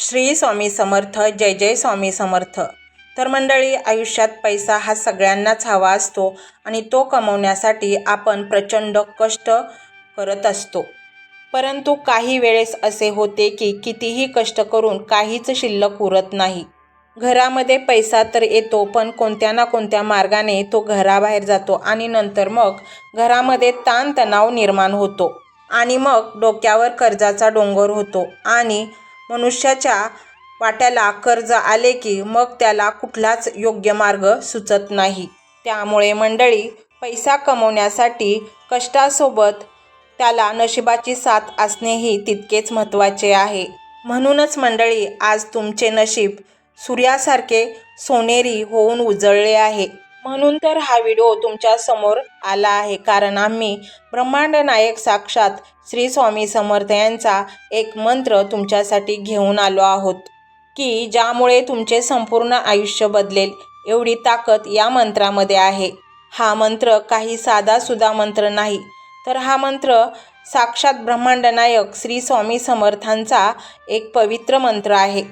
श्री स्वामी समर्थ जय जय स्वामी समर्थ. तर मंडळी आयुष्यात पैसा हा सगळ्यांनाच हवा असतो आणि तो कमवण्यासाठी आपण प्रचंड कष्ट करत असतो. परंतु काही वेळेस असे होते की कितीही कष्ट करून काहीच शिल्लक उरत नाही. घरामध्ये पैसा तर येतो पण कोणत्या ना कोणत्या मार्गाने तो घराबाहेर जातो आणि नंतर मग घरामध्ये ताणतणाव निर्माण होतो आणि मग डोक्यावर कर्जाचा डोंगर होतो आणि मनुष्याच्या वाट्याला कर्ज आले की मग त्याला कुठलाच योग्य मार्ग सुचत नाही. त्यामुळे मंडळी पैसा कमवण्यासाठी कष्टासोबत त्याला नशिबाची साथ असणेही तितकेच महत्त्वाचे आहे. म्हणूनच मंडळी आज तुमचे नशीब सूर्यासारखे सोनेरी होऊन उजळले आहे. म्हणून तर हा व्हिडिओ तुमच्यासमोर आला आहे कारण आम्ही ब्रह्मांड नायक साक्षात श्री स्वामी समर्थ यांचा एक मंत्र तुमच्यासाठी घेऊन आलो आहोत की ज्यामुळे तुमचे संपूर्ण आयुष्य बदलेल एवढी ताकद या मंत्रामध्ये आहे. हा मंत्र काही साधासुद्धा मंत्र नाही तर हा मंत्र साक्षात ब्रह्मांडनायक श्री स्वामी समर्थांचा एक पवित्र मंत्र आहे.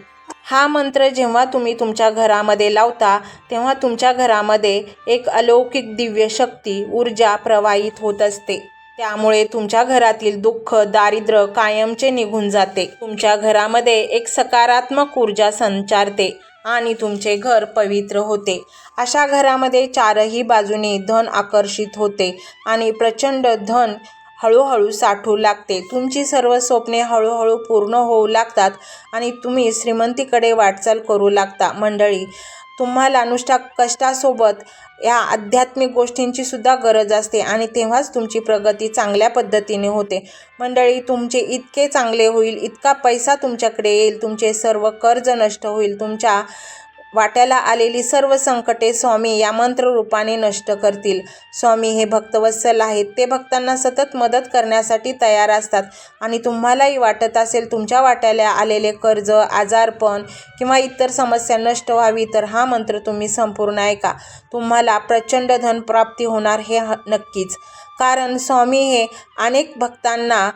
हा मंत्र जेव्हा तुम्ही तुमच्या घरामध्ये लावता तेव्हा तुमच्या घरामध्ये एक अलौकिक दिव्य शक्ती ऊर्जा प्रवाहित होत असते. त्यामुळे तुमच्या घरातील दुःख दारिद्र्य कायमचे निघून जाते. तुमच्या घरामध्ये एक सकारात्मक ऊर्जा संचारते आणि तुमचे घर पवित्र होते. अशा घरामध्ये चारही बाजूने धन आकर्षित होते आणि प्रचंड धन हळूहळू साठू लागते. तुमची सर्व स्वप्ने हळूहळू पूर्ण होऊ लागतात आणि तुम्ही श्रीमंतीकडे वाटचाल करू लागता. मंडळी तुम्हाला नुसत्या कष्टासोबत या आध्यात्मिक गोष्टींची सुद्धा गरज असते आणि तेव्हाच तुमची प्रगती चांगल्या पद्धतीने होते. मंडळी तुमचे इतके चांगले होईल इतका पैसा तुमच्याकडे येईल तुमचे सर्व कर्ज नष्ट होईल तुमच्या वाट्याला आलेली सर्व संकटे स्वामी या मंत्ररूपाने नष्ट करतील. स्वामी हे भक्तवत्सल आहेत. ते भक्तांना सतत मदत करण्यासाठी तयार असतात. आणि तुम्हालाही वाटत असेल तुमच्या वाट्याला आलेले कर्ज आजारपण किंवा इतर समस्या नष्ट व्हावी तर हा मंत्र तुम्ही संपूर्ण ऐका. तुम्हाला प्रचंड धनप्राप्ती होणार हे ह नक्कीच. कारण स्वामी हे अनेक भक्तांना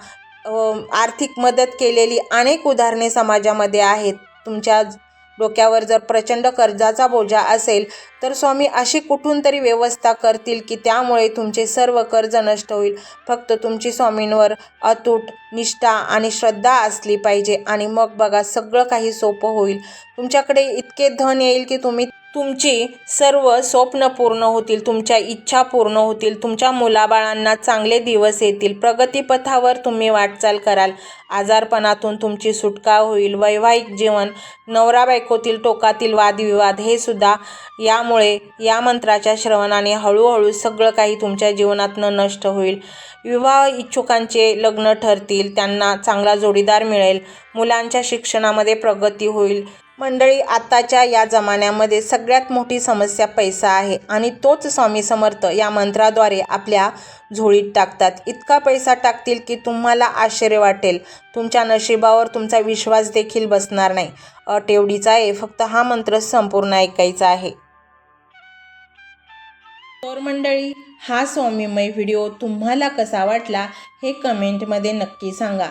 आर्थिक मदत केलेली अनेक उदाहरणे समाजामध्ये आहेत. तुमच्या डोक्यावर जर प्रचंड कर्जाचा बोजा असेल तर स्वामी अशी कुठून तरी व्यवस्था करतील की त्यामुळे तुमचे सर्व कर्ज नष्ट होईल. फक्त तुमची स्वामींवर अतूट निष्ठा आणि श्रद्धा असली पाहिजे आणि मग बघा सगळं काही सोपं होईल. तुमच्याकडे इतके धन येईल की तुम्ही तुमची सर्व स्वप्न पूर्ण होतील तुमच्या इच्छा पूर्ण होतील तुमच्या मुलाबाळांना चांगले दिवस येतील प्रगतीपथावर तुम्ही वाटचाल कराल. आजारपणातून तुमची सुटका होईल वैवाहिक जीवन नवरा बायकोतील टोकातील वादविवाद हे सुद्धा यामुळे या मंत्राच्या श्रवणाने हळूहळू सगळं काही तुमच्या जीवनातनं नष्ट होईल. विवाह इच्छुकांचे लग्न ठरतील त्यांना चांगला जोडीदार मिळेल मुलांच्या शिक्षणामध्ये प्रगती होईल. मंडळी आताच्या या जमान्यामध्ये सगळ्यात मोठी समस्या पैसा आहे आणि तोच स्वामी समर्थ या मंत्राद्वारे आपल्या झोळीत टाकतात. इतका पैसा टाकतील की तुम्हाला आश्चर्य वाटेल. तुमच्या नशिबावर तुमचा विश्वास देखील बसणार नाही. अट एवढीच आहे फक्त हा मंत्र संपूर्ण ऐकायचा आहे. तर मंडळी हा स्वामीमय व्हिडिओ तुम्हाला कसा वाटला हे कमेंटमध्ये नक्की सांगा.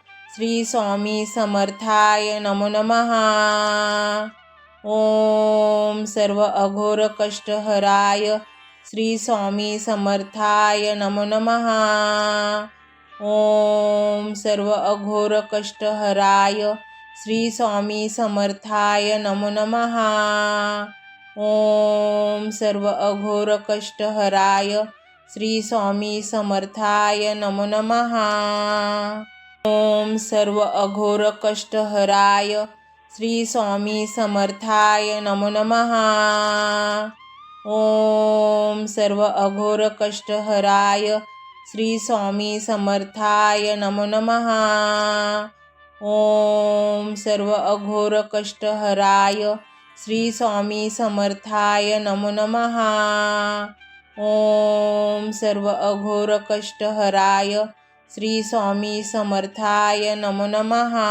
श्री स्वामी समर्थाय नमो नमहा ॐ सर्व अघोर कष्टहराय श्री स्वामी समर्थाय नमो नमहा ॐ सर्व अघोर कष्टहराय श्री स्वामी समर्थाय नमो नमहा ॐ सर्व अघोर कष्टहराय श्री स्वामी समर्थाय नमो नमहा ॐ सर्व अघोर कष्टहराय श्री स्वामी समर्थाय नमो नमः. ॐ सर्व अघोर कष्टहराय श्री स्वामी समर्थाय नमो नमः. ॐ सर्व अघोर कष्टहराय श्री स्वामी समर्थाय नमो नमहा ॐ सर्व अघोर कष्टहराय श्री स्वामी समर्थाय नमो नमहा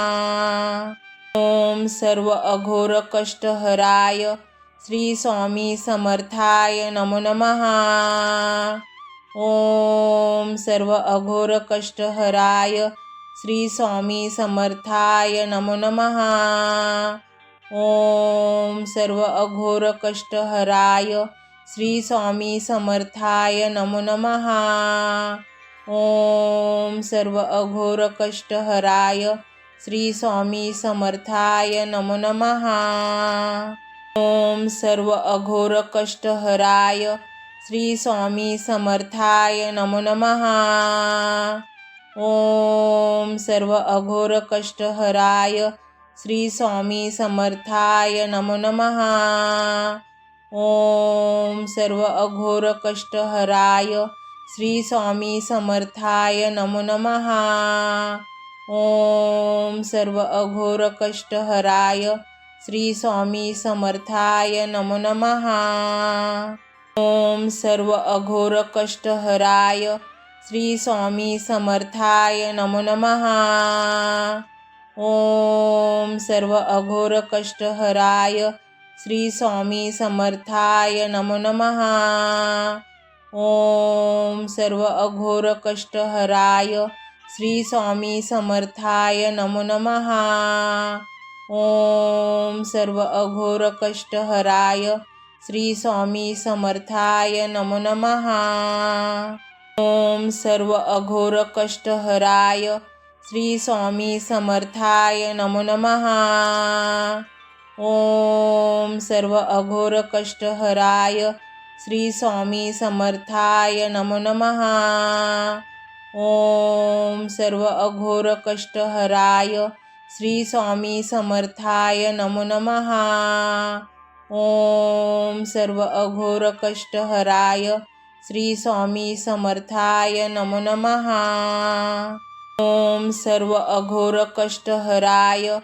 ॐ सर्व अघोर कष्टहराय श्री स्वामी समर्थाय नमो नमहा ॐ सर्व अघोर कष्टहराय श्री स्वामी समर्थाय नमो नमहा ॐ सर्व अघोर कष्टहराय श्री स्वामी समर्थाय नमो नमः. ॐ सर्व अघोर कष्टहराय श्री स्वामी समर्थाय नमो नमहा ॐ सर्व अघोर कष्टहराय श्री स्वामी समर्थाय नमो नमहा ॐ सर्व अघोर कष्टहराय श्री स्वामी समर्थाय नमो नमहा ॐ सर्व अघोर कष्टहराय श्री स्वामी समर्थाय नमो नमहा ॐ सर्व अघोर कष्टहराय श्री स्वामी समर्थाय नमो नमहा ॐ सर्व अघोर कष्टहराय श्री स्वामी समर्थाय नमो नमहा ॐ सर्व अघोर कष्टहराय श्री स्वामी समर्थाय नमो नमः. ॐ सर्व अघोर कष्टहराय श्री स्वामी समर्थाय नमो नमहा ॐ सर्व अघोर कष्टहराय श्री स्वामी समर्थाय नमो नमहा ॐ सर्व अघोर कष्टहराय श्री स्वामी समर्थाय नमो नमहा ॐ सर्व अघोर कष्टहराय श्री स्वामी समर्थाय नमो नमः। ॐ सर्व अघोर कष्टहराय श्री स्वामी समर्थाय नमो नमः। ॐ सर्व अघोर कष्टहराय श्री स्वामी समर्थाय नमो नमः। ॐ सर्व अघोर कष्टहराय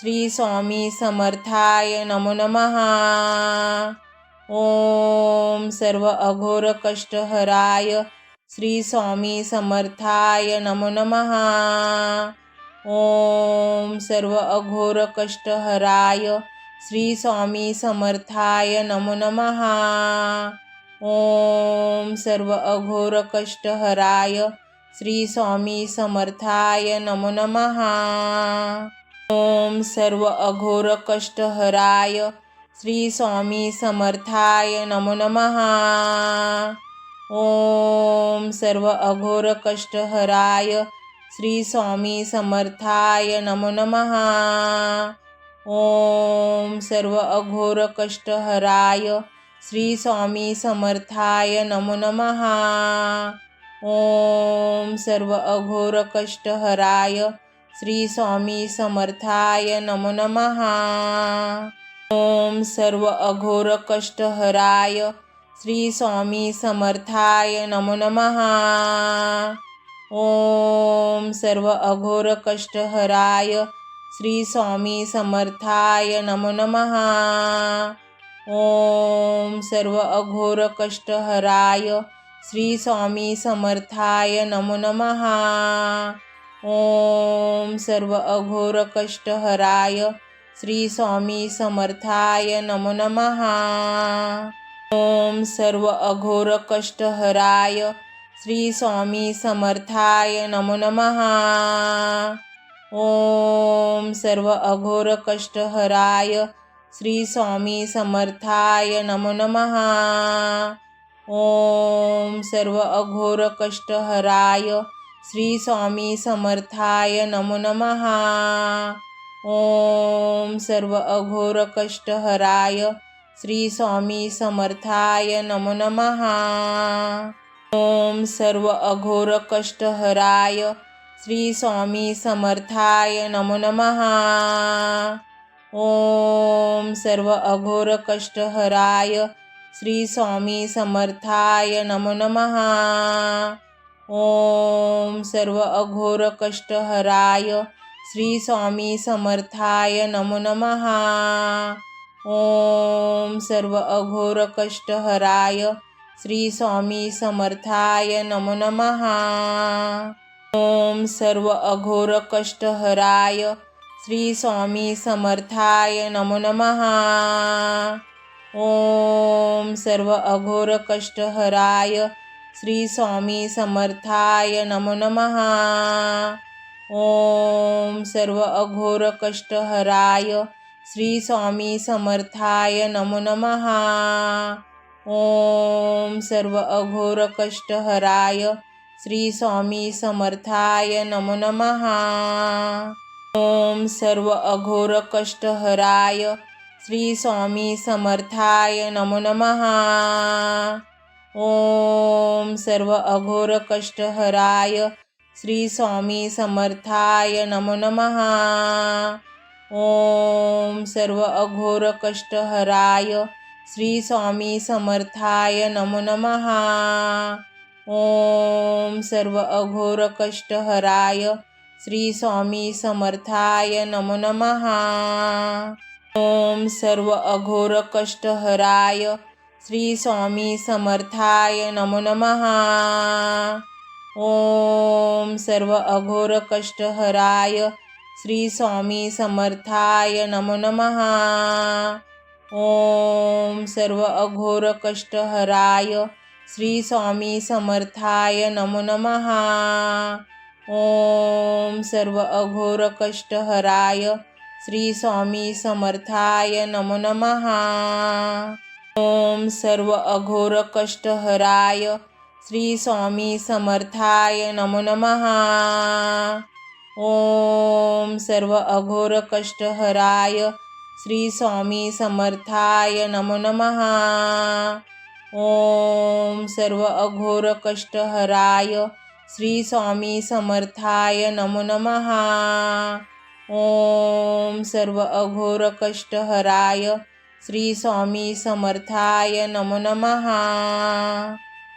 श्री स्वामी समर्थाय नमो नमः। ॐ सर्व अघोर कष्टहराय श्री स्वामी समर्थाय नमो नमः। ॐ सर्व अघोर कष्टहराय श्री स्वामी समर्थाय नमो नमः। ॐ सर्व अघोर कष्टहराय श्री स्वामी समर्थाय नमो नमः। ॐ सर्व अघोर कष्टहराय श्री स्वामी समर्थाय नमो नमः. ॐ सर्व अघोर कष्टहराय श्री स्वामी समर्थाय नमो नमः. ॐ सर्व अघोर कष्टहराय श्री स्वामी समर्थाय नमो नमः. ॐ सर्व अघोर कष्टहराय श्री स्वामी समर्थाय नमो नमः. ॐ सर्व अघोर कष्टहराय श्री स्वामी समर्थाय नमो नमहा ॐ सर्व अघोर कष्टहराय श्री स्वामी समर्थाय नमो नमहा ॐ सर्व अघोर कष्टहराय श्री स्वामी समर्थाय नमो नमहा ॐ सर्व अघोर कष्टहराय श्री स्वामी समर्थाय नमो नमहा ॐ सर्व अघोर कष्टहराय श्री स्वामी समर्थाय नमो नमहा ओम सर्व अघोर कष्टहराय श्री स्वामी समर्थाय नमो नमहा ओम सर्व अघोर कष्टहराय श्री स्वामी समर्थाय नमो नमः। ओम सर्व अघोर कष्टहराय श्री स्वामी समर्थाय नमो नमहा ओम सर्व अघोर कष्टहराय श्री स्वामी समर्थाय नमो नमहा ओम सर्व अघोर कष्टहराय श्री स्वामी समर्थाय नमो नमहा ओम सर्व अघोर कष्टहराय श्री स्वामी समर्थाय नमो नमहा ओम सर्व अघोर कष्टहराय श्री स्वामी समर्थाय नमो नमहा ओम सर्व अघोर कष्टहराय श्री स्वामी समर्थाय नमो नमहा ओम सर्व अघोर कष्टहराय श्री स्वामी समर्थाय नमो नमहा ओम सर्व अघोर कष्टहराय श्री स्वामी समर्थाय नमो नमहा ओम सर्व अघोर कष्टहराय श्री स्वामी समर्थाय नमो नमहा ओम सर्व अघोर कष्टहराय श्री स्वामी समर्थाय नमो नमहा ओम सर्व अघोर कष्टहराय श्री स्वामी समर्थाय नमो नमहा ओम सर्व अघोर कष्टहराय श्री स्वामी समर्थाय नमो नमहा ओम सर्व अघोर कष्टहराय श्री स्वामी समर्थाय नमो नमहा ओम सर्व अघोर कष्टहराय श्री स्वामी समर्थाय नमो नमः. ओम सर्व अघोर कष्टहराय श्री स्वामी समर्थाय नमो नमः। ओम सर्व अघोर कष्टहराय श्री स्वामी समर्थाय नमो नमः। ओम सर्व अघोर कष्टहराय श्री स्वामी समर्थाय नमो नमः। ओम सर्व अघोर कष्टहराय श्री स्वामी समर्थाय नमो नमहा ओम सर्व अघोर कष्टहराय श्री स्वामी समर्थाय नमो नमहा ओम सर्व अघोर कष्टहराय श्री स्वामी समर्थाय नमो नमहा ओम सर्व अघोर कष्टहराय श्री स्वामी समर्थाय नमो नमहा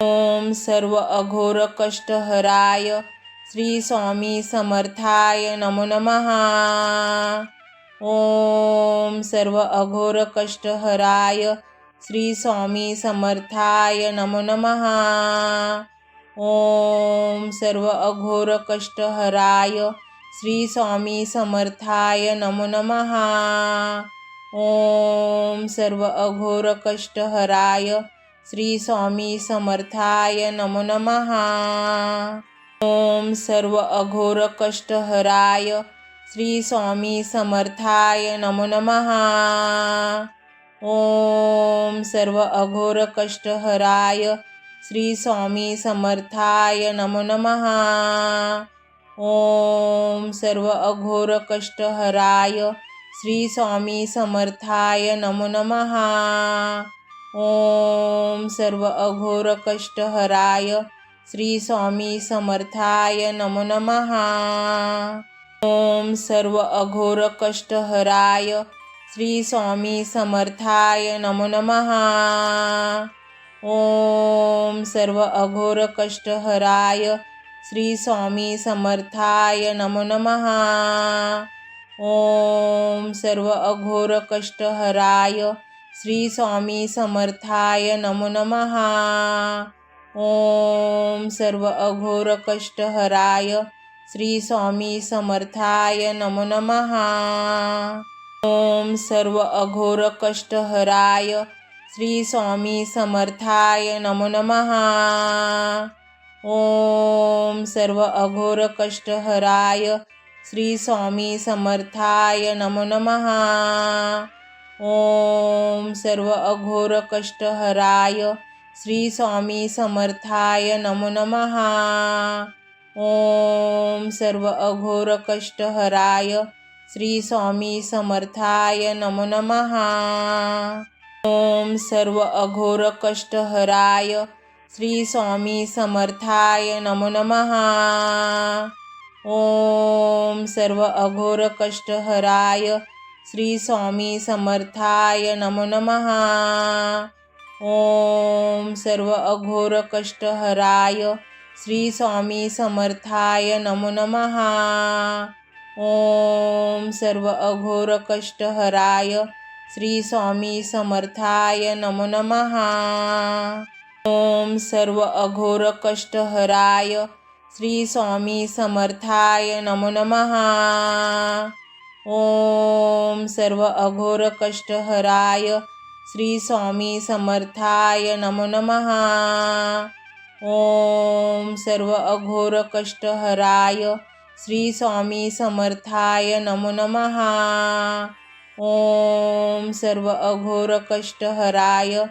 ओम सर्व अघोर कष्टहराय श्री स्वामी समर्थाय नमो नमहा ओम सर्व अघोर कष्टहराय श्री स्वामी समर्थाय नमो नमहा ओम सर्व अघोर कष्टहराय श्री स्वामी समर्थाय नमो नमहा ओम सर्व अघोर कष्टहराय श्री स्वामी समर्थाय नमो नमहा ओम सर्व अघोर कष्टहराय श्री स्वामी समर्थाय नमो नमहा ओम सर्व अघोर कष्टहराय श्री स्वामी समर्थाय नमो नमः। ओम सर्व अघोर कष्टहराय श्री स्वामी समर्थाय नमो नमः। ओम सर्व अघोर कष्टहराय श्री स्वामी समर्थाय नमो नमहा ओम सर्व अघोर कष्टहराय श्री स्वामी समर्थाय नमो नमहा ओम सर्व अघोर कष्टहराय श्री स्वामी समर्थाय नमो नमः। ओम सर्व अघोर कष्टहराय श्री स्वामी समर्थाय नमो नमहा ओम सर्व अघोर कष्टहराय श्री स्वामी समर्थाय नमो नमहा ओम सर्व अघोर कष्टहराय श्री स्वामी समर्थाय नमो नमहा ओम सर्व अघोर कष्टहराय श्री स्वामी समर्थाय नमो नमहा ओम सर्व अघोर कष्टहराय श्री स्वामी समर्थाय नमो नमहा ओम सर्व अघोर कष्टहराय श्री स्वामी समर्थाय नमो नमहा ओम सर्व अघोर कष्टहराय श्री स्वामी समर्थाय नमो नमहा ओम सर्व अघोर कष्टहराय श्री स्वामी समर्थाय नमो नमः. ओम सर्व अघोर कष्टहराय श्री स्वामी समर्थाय नमो नमः. ओम सर्व अघोर कष्टहराय श्री स्वामी समर्थाय नमो नमः. ओम सर्व अघोर कष्टहराय श्री स्वामी समर्थाय नमो नमः. ओम सर्व अघोर कष्टहराय श्री स्वामी समर्थाय नमो नमः। ओम सर्व अघोर कष्टहराय श्री स्वामी समर्थाय नमो नमः। ओम सर्व अघोर कष्टहराय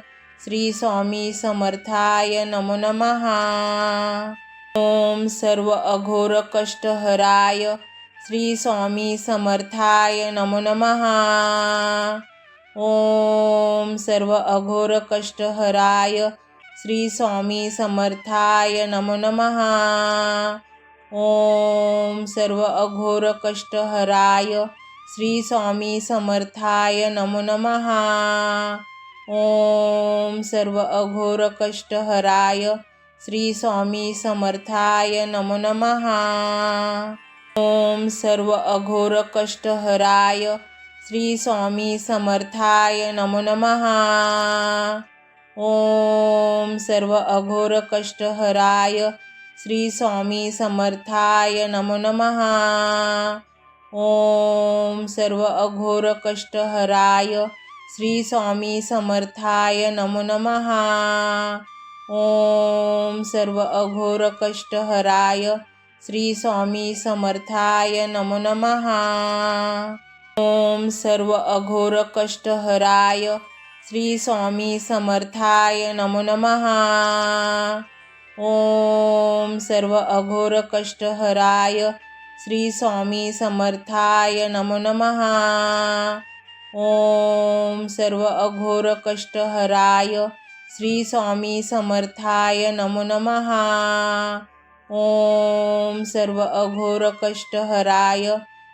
श्री स्वामी समर्थाय नमो नमहा ओम सर्व अघोर कष्टहराय श्री स्वामी समर्थाय नमो नमः. ओम सर्व अघोर कष्टहराय श्री स्वामी समर्थाय नमो नमः. ओम सर्व अघोर कष्टहराय श्री स्वामी समर्थाय नमो नमहा ओम सर्व अघोर कष्टहराय श्री स्वामी समर्थाय नमो नमः. ओम सर्व अघोर कष्टहराय श्री स्वामी समर्थाय नमो नमहा ओम सर्व अघोर कष्टहराय श्री स्वामी समर्थाय नमो नमः। ओम सर्व अघोर कष्टहराय श्री स्वामी समर्थाय नमो नमहा ओम सर्व अघोर कष्टहराय श्री स्वामी समर्थाय नमो नमहा ओम सर्व अघोर कष्टहराय श्री स्वामी समर्थाय नमो नमहा ओम सर्व अघोर कष्टहराय श्री स्वामी समर्थाय नमो नमहा ओम सर्व अघोर कष्टहराय श्री स्वामी समर्थाय नमो नमहा ओम सर्व अघोर कष्टहराय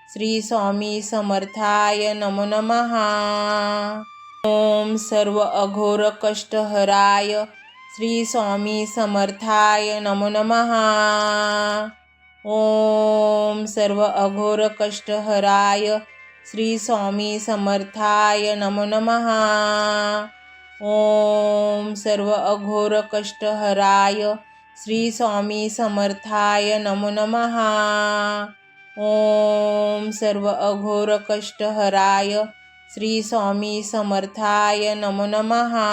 श्री स्वामी समर्थाय नमो नमहा ओम सर्व अघोर कष्टहराय श्री स्वामी समर्थाय नमो नमहा ओम सर्व अघोर कष्टहराय श्री स्वामी समर्थाय नमो नमहा ओम सर्व अघोर कष्टहराय श्री स्वामी समर्थाय नमो नमहा ओम सर्व अघोर कष्टहराय श्री स्वामी समर्थाय नमो नमहा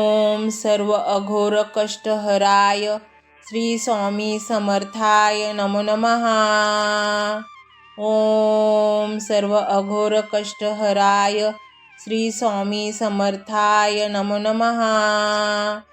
ओम सर्व अघोर कष्टहराय श्री स्वामी समर्थाय नमो नमहा ओम सर्व अघोर कष्टहराय श्री स्वामी समर्थाय नमो नमः।